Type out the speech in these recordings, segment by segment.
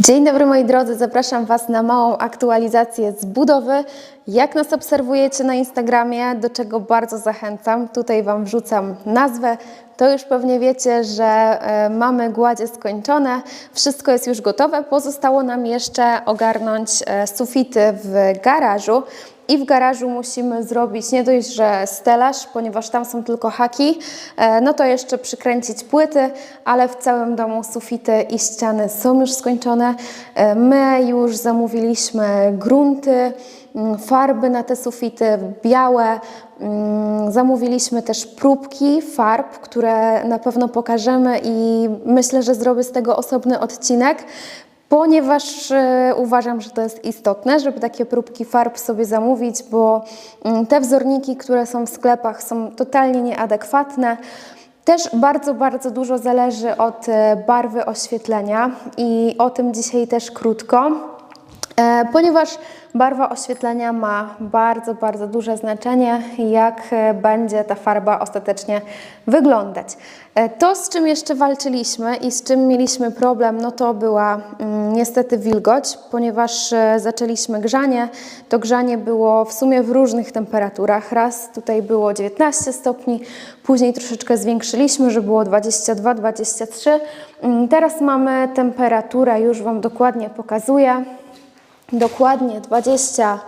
Dzień dobry moi drodzy, zapraszam Was na małą aktualizację z budowy. Jak nas obserwujecie na Instagramie, do czego bardzo zachęcam, tutaj Wam wrzucam nazwę, to już pewnie wiecie, że e, mamy gładzie skończone, wszystko jest już gotowe, pozostało nam jeszcze ogarnąć e, sufity w garażu. I w garażu musimy zrobić nie dość, że stelaż, ponieważ tam są tylko haki, e, no to jeszcze przykręcić płyty, ale w całym domu sufity i ściany są już skończone. E, My już zamówiliśmy grunty, mm, farby na te sufity białe. Mm, Zamówiliśmy też próbki farb, które na pewno pokażemy i myślę, że zrobię z tego osobny odcinek. Ponieważ e, uważam, że to jest istotne, żeby takie próbki farb sobie zamówić, bo mm, te wzorniki, które są w sklepach, są totalnie nieadekwatne. Też bardzo, bardzo dużo zależy od e, barwy oświetlenia i o tym dzisiaj też krótko. E, Ponieważ barwa oświetlenia ma bardzo, bardzo duże znaczenie, jak e, będzie ta farba ostatecznie wyglądać. E, To, z czym jeszcze walczyliśmy i z czym mieliśmy problem, no to była mm, niestety wilgoć, ponieważ zaczęliśmy grzanie. To grzanie było w sumie w różnych temperaturach. Raz tutaj było 19 stopni, później troszeczkę zwiększyliśmy, że było 22-23. Mm, Teraz mamy temperaturę, już Wam dokładnie pokazuję dokładnie 20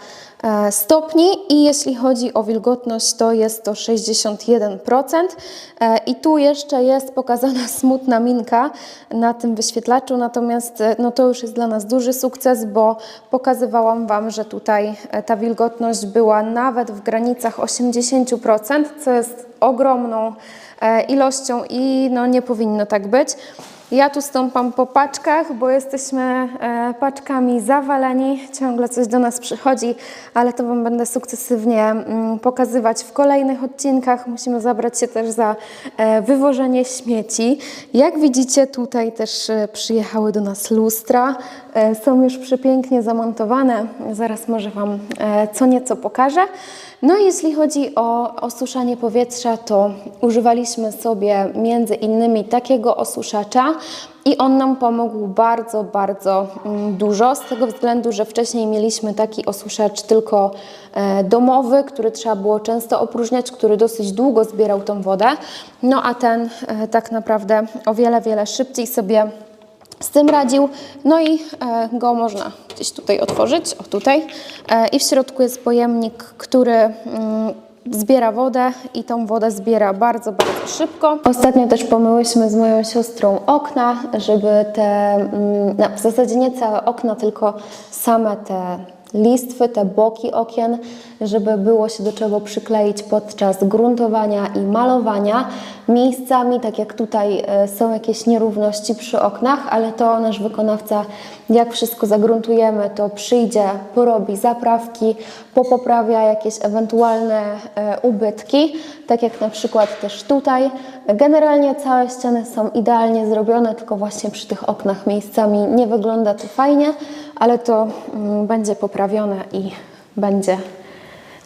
e, stopni i jeśli chodzi o wilgotność, to jest to 61%. E, I tu jeszcze jest pokazana smutna minka na tym wyświetlaczu, natomiast e, no to już jest dla nas duży sukces, bo pokazywałam Wam, że tutaj ta wilgotność była nawet w granicach 80%, co jest ogromną ilością i no nie powinno tak być. Ja tu stąpam po paczkach, bo jesteśmy e, paczkami zawaleni. Ciągle coś do nas przychodzi, ale to Wam będę sukcesywnie mm, pokazywać w kolejnych odcinkach. Musimy zabrać się też za e, wywożenie śmieci. Jak widzicie, tutaj też e, przyjechały do nas lustra. E, są już przepięknie zamontowane. Zaraz może Wam e, co nieco pokażę. No i jeśli chodzi o osuszanie powietrza, to używaliśmy sobie między innymi takiego osuszacza i on nam pomógł bardzo, bardzo mm, dużo z tego względu, że wcześniej mieliśmy taki osuszacz tylko e, domowy, który trzeba było często opróżniać, który dosyć długo zbierał tą wodę. No a ten tak naprawdę o wiele, wiele szybciej sobie z tym radził. No i e, go można gdzieś tutaj otworzyć, o tutaj. E, I w środku jest pojemnik, który mm, zbiera wodę i tą wodę zbiera bardzo, bardzo szybko. Ostatnio też pomyłyśmy z moją siostrą okna, żeby te, no, w zasadzie nie całe okna, tylko same te listwy, te boki okien, żeby było się do czego przykleić podczas gruntowania i malowania. Miejscami, tak jak tutaj, e, są jakieś nierówności przy oknach, ale to nasz wykonawca, jak wszystko zagruntujemy, to przyjdzie, porobi zaprawki, popoprawia jakieś ewentualne e, ubytki, tak jak na przykład też tutaj. Generalnie całe ściany są idealnie zrobione, tylko właśnie przy tych oknach miejscami nie wygląda to fajnie, ale to mm, będzie poprawione i będzie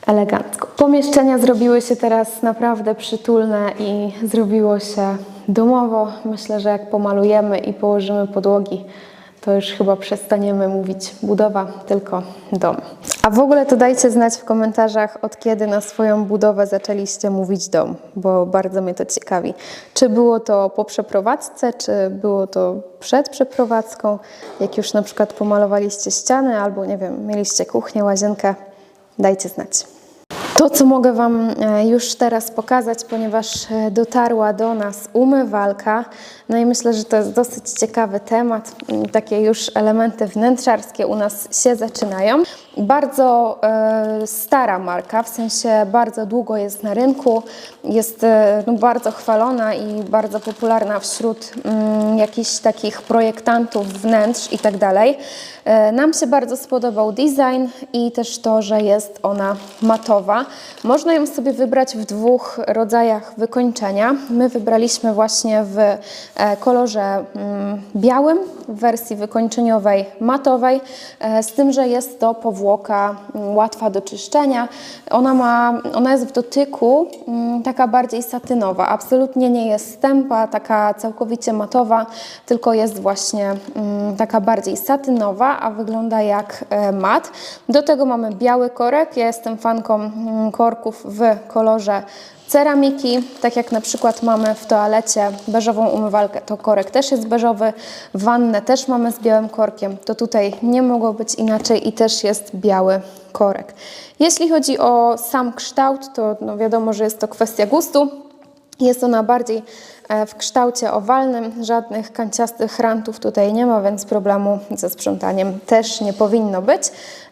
elegancko. Pomieszczenia zrobiły się teraz naprawdę przytulne i zrobiło się domowo. Myślę, że jak pomalujemy i położymy podłogi, to już chyba przestaniemy mówić budowa, tylko dom. A w ogóle to dajcie znać w komentarzach, od kiedy na swoją budowę zaczęliście mówić dom, bo bardzo mnie to ciekawi. Czy było to po przeprowadzce, czy było to przed przeprowadzką, jak już na przykład pomalowaliście ściany, albo nie wiem, mieliście kuchnię, łazienkę, dajcie znać. To, co mogę Wam e, już teraz pokazać, ponieważ e, dotarła do nas umywalka, no i myślę, że to jest dosyć ciekawy temat. Mm, Takie już elementy wnętrzarskie u nas się zaczynają. Bardzo e, stara marka, w sensie bardzo długo jest na rynku, jest e, no, bardzo chwalona i bardzo popularna wśród mm, jakichś takich projektantów wnętrz i tak. E, Nam się bardzo spodobał design i też to, że jest ona matowa. Można ją sobie wybrać w dwóch rodzajach wykończenia. My wybraliśmy właśnie w kolorze mm, białym, w wersji wykończeniowej matowej, z tym, że jest to powłoka mm, łatwa do czyszczenia. Ona, ma, ona jest w dotyku mm, taka bardziej satynowa, absolutnie nie jest stępa, taka całkowicie matowa, tylko jest właśnie mm, taka bardziej satynowa, a wygląda jak e, mat. Do tego mamy biały korek, ja jestem fanką korków w kolorze ceramiki, tak jak na przykład mamy w toalecie beżową umywalkę, to korek też jest beżowy, wannę też mamy z białym korkiem, to tutaj nie mogło być inaczej i też jest biały korek. Jeśli chodzi o sam kształt, to no wiadomo, że jest to kwestia gustu. Jest ona bardziej e, w kształcie owalnym, żadnych kanciastych rantów tutaj nie ma, więc problemu ze sprzątaniem też nie powinno być.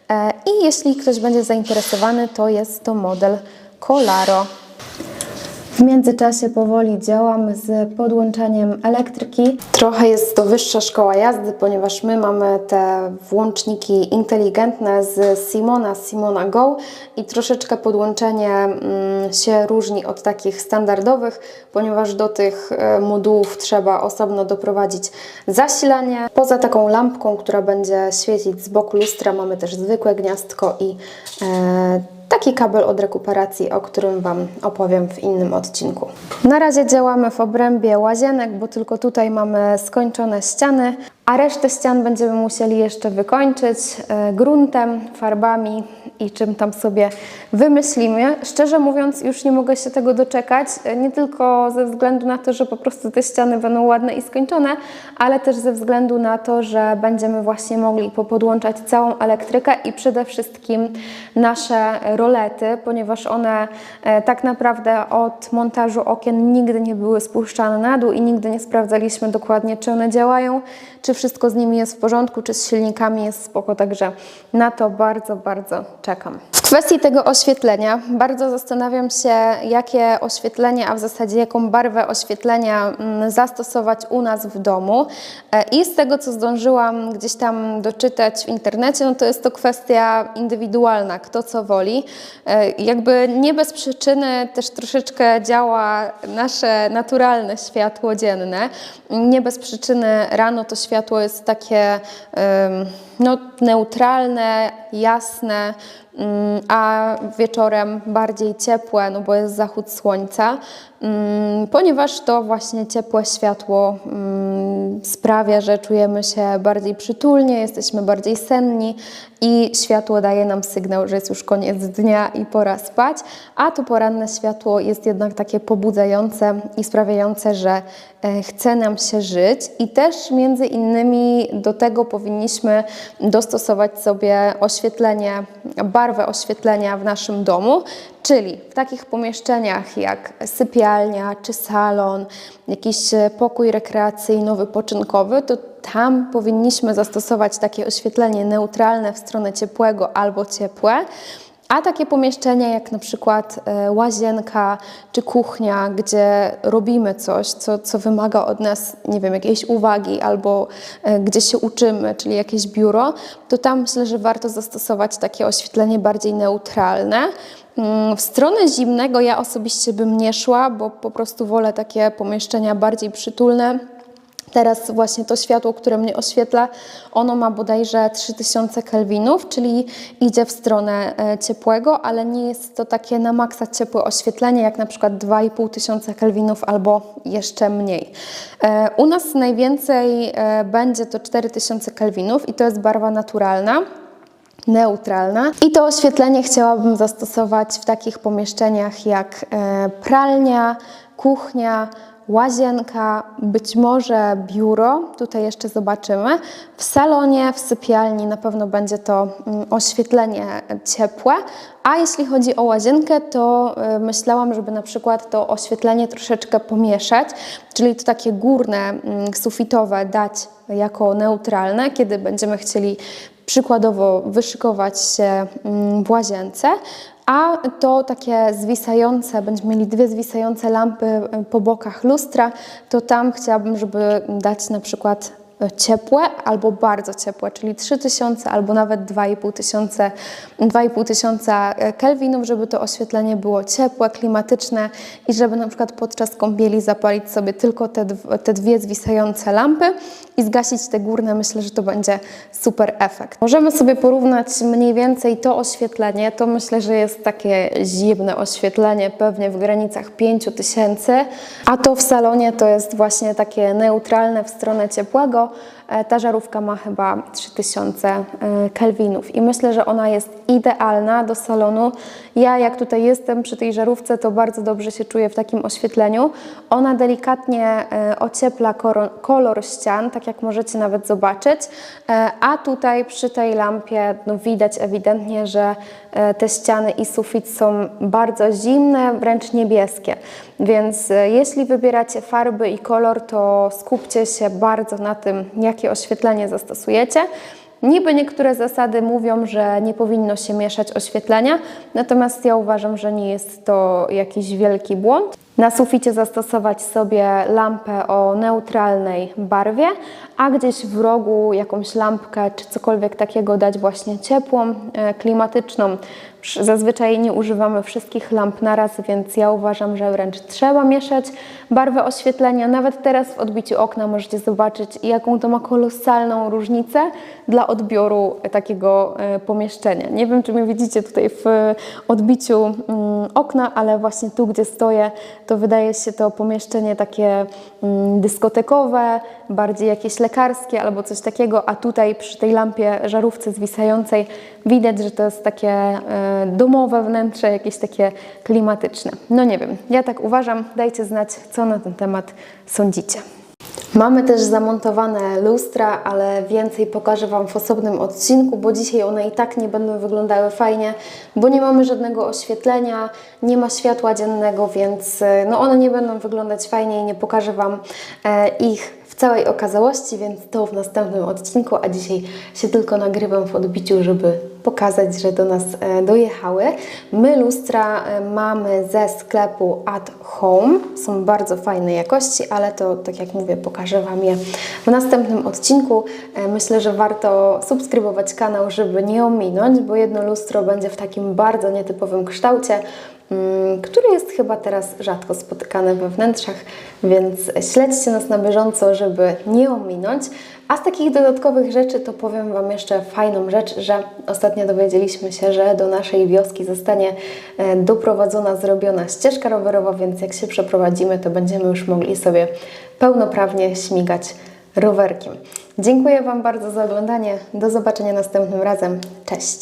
E, I jeśli ktoś będzie zainteresowany, to jest to model Colaro. W międzyczasie powoli działam z podłączaniem elektryki. Trochę jest to wyższa szkoła jazdy, ponieważ my mamy te włączniki inteligentne z Simona, Simona Go i troszeczkę podłączenie mm, się różni od takich standardowych, ponieważ do tych e, modułów trzeba osobno doprowadzić zasilanie. Poza taką lampką, która będzie świecić z boku lustra, mamy też zwykłe gniazdko i e, taki kabel od rekuperacji, o którym Wam opowiem w innym odcinku. Na razie działamy w obrębie łazienek, bo tylko tutaj mamy skończone ściany, a resztę ścian będziemy musieli jeszcze wykończyć e, gruntem, farbami i czym tam sobie wymyślimy. Szczerze mówiąc, już nie mogę się tego doczekać, e, nie tylko ze względu na to, że po prostu te ściany będą ładne i skończone, ale też ze względu na to, że będziemy właśnie mogli popodłączać całą elektrykę i przede wszystkim nasze rolety, ponieważ one e, tak naprawdę od montażu okien nigdy nie były spuszczane na dół i nigdy nie sprawdzaliśmy dokładnie, czy one działają, czy wszystko z nimi jest w porządku, czy z silnikami jest spoko, także na to bardzo, bardzo czekam. Kwestii tego oświetlenia bardzo zastanawiam się, jakie oświetlenie, a w zasadzie jaką barwę oświetlenia mm, zastosować u nas w domu. E, I z tego, co zdążyłam gdzieś tam doczytać w internecie, no to jest to kwestia indywidualna, kto co woli. E, Jakby nie bez przyczyny też troszeczkę działa nasze naturalne światło dzienne. Nie bez przyczyny rano to światło jest takie no, neutralne, jasne, a wieczorem bardziej ciepłe, no bo jest zachód słońca, mm, ponieważ to właśnie ciepłe światło mm, sprawia, że czujemy się bardziej przytulnie, jesteśmy bardziej senni i światło daje nam sygnał, że jest już koniec dnia i pora spać, a to poranne światło jest jednak takie pobudzające i sprawiające, że e, chce nam się żyć. I też między innymi do tego powinniśmy dostosować sobie oświetlenie, barwę oświetlenia w naszym domu, czyli w takich pomieszczeniach jak sypialnia czy salon, jakiś pokój rekreacyjno-wypoczynkowy, to tam powinniśmy zastosować takie oświetlenie neutralne w stronę ciepłego albo ciepłe. A takie pomieszczenia jak na przykład e, łazienka czy kuchnia, gdzie robimy coś, co, co wymaga od nas, nie wiem, jakiejś uwagi albo e, gdzie się uczymy, czyli jakieś biuro, to tam myślę, że warto zastosować takie oświetlenie bardziej neutralne. Mm, W stronę zimnego ja osobiście bym nie szła, bo po prostu wolę takie pomieszczenia bardziej przytulne. Teraz właśnie to światło, które mnie oświetla, ono ma bodajże 3000 kelwinów, czyli idzie w stronę e, ciepłego, ale nie jest to takie na maksa ciepłe oświetlenie, jak na przykład 2500 kelwinów albo jeszcze mniej. E, U nas najwięcej e, będzie to 4000 kelwinów i to jest barwa naturalna neutralna. I to oświetlenie chciałabym zastosować w takich pomieszczeniach jak pralnia, kuchnia, łazienka, być może biuro, tutaj jeszcze zobaczymy. W salonie, w sypialni na pewno będzie to mm, oświetlenie ciepłe, a jeśli chodzi o łazienkę, to e, myślałam, żeby na przykład to oświetlenie troszeczkę pomieszać, czyli to takie górne, mm, sufitowe dać jako neutralne, kiedy będziemy chcieli przykładowo wyszykować się mm, w łazience, a to takie zwisające, będziemy mieli dwie zwisające lampy y, po bokach lustra, to tam chciałabym, żeby dać na przykład e, ciepłe albo bardzo ciepłe, czyli 3000 albo nawet 2500 2500 e, kelwinów, żeby to oświetlenie było ciepłe, klimatyczne i żeby na przykład podczas kąpieli zapalić sobie tylko te dwie zwisające lampy i zgasić te górne. Myślę, że to będzie super efekt. Możemy sobie porównać mniej więcej to oświetlenie. To myślę, że jest takie zimne oświetlenie, pewnie w granicach 5000, a to w salonie to jest właśnie takie neutralne w stronę ciepłego. E, Ta żarówka ma chyba 3000 e, kelwinów i myślę, że ona jest idealna do salonu. Ja jak tutaj jestem przy tej żarówce, to bardzo dobrze się czuję w takim oświetleniu. Ona delikatnie e, ociepla kolor ścian, tak jak możecie nawet zobaczyć, a tutaj przy tej lampie no, widać ewidentnie, że te ściany i sufit są bardzo zimne, wręcz niebieskie. Więc jeśli wybieracie farby i kolor, to skupcie się bardzo na tym, jakie oświetlenie zastosujecie. Niby niektóre zasady mówią, że nie powinno się mieszać oświetlenia, natomiast ja uważam, że nie jest to jakiś wielki błąd. Na suficie zastosować sobie lampę o neutralnej barwie, a gdzieś w rogu jakąś lampkę czy cokolwiek takiego dać właśnie ciepłą, e, klimatyczną. Zazwyczaj nie używamy wszystkich lamp naraz, więc ja uważam, że wręcz trzeba mieszać barwę oświetlenia. Nawet teraz w odbiciu okna możecie zobaczyć, jaką to ma kolosalną różnicę dla odbioru takiego e, pomieszczenia. Nie wiem, czy mnie widzicie tutaj w e, odbiciu mm, okna, ale właśnie tu, gdzie stoję, to wydaje się to pomieszczenie takie mm, dyskotekowe, bardziej jakieś lekarskie albo coś takiego, a tutaj przy tej lampie żarówce zwisającej widać, że to jest takie e, domowe wnętrze, jakieś takie klimatyczne. No nie wiem, ja tak uważam. Dajcie znać, co na ten temat sądzicie. Mamy też zamontowane lustra, ale więcej pokażę Wam w osobnym odcinku, bo dzisiaj one i tak nie będą wyglądały fajnie, bo nie mamy żadnego oświetlenia, nie ma światła dziennego, więc e, no one nie będą wyglądać fajnie i nie pokażę Wam e, ich całej okazałości, więc to w następnym odcinku, a dzisiaj się tylko nagrywam w odbiciu, żeby pokazać, że do nas e, dojechały. My lustra e, mamy ze sklepu At Home. Są bardzo fajnej jakości, ale to, tak jak mówię, pokażę Wam je w następnym odcinku. E, Myślę, że warto subskrybować kanał, żeby nie ominąć, bo jedno lustro będzie w takim bardzo nietypowym kształcie, który jest chyba teraz rzadko spotykany we wnętrzach, więc śledźcie nas na bieżąco, żeby nie ominąć. A z takich dodatkowych rzeczy to powiem Wam jeszcze fajną rzecz, że ostatnio dowiedzieliśmy się, że do naszej wioski zostanie e, doprowadzona, zrobiona ścieżka rowerowa, więc jak się przeprowadzimy, to będziemy już mogli sobie pełnoprawnie śmigać rowerkiem. Dziękuję Wam bardzo za oglądanie. Do zobaczenia następnym razem. Cześć!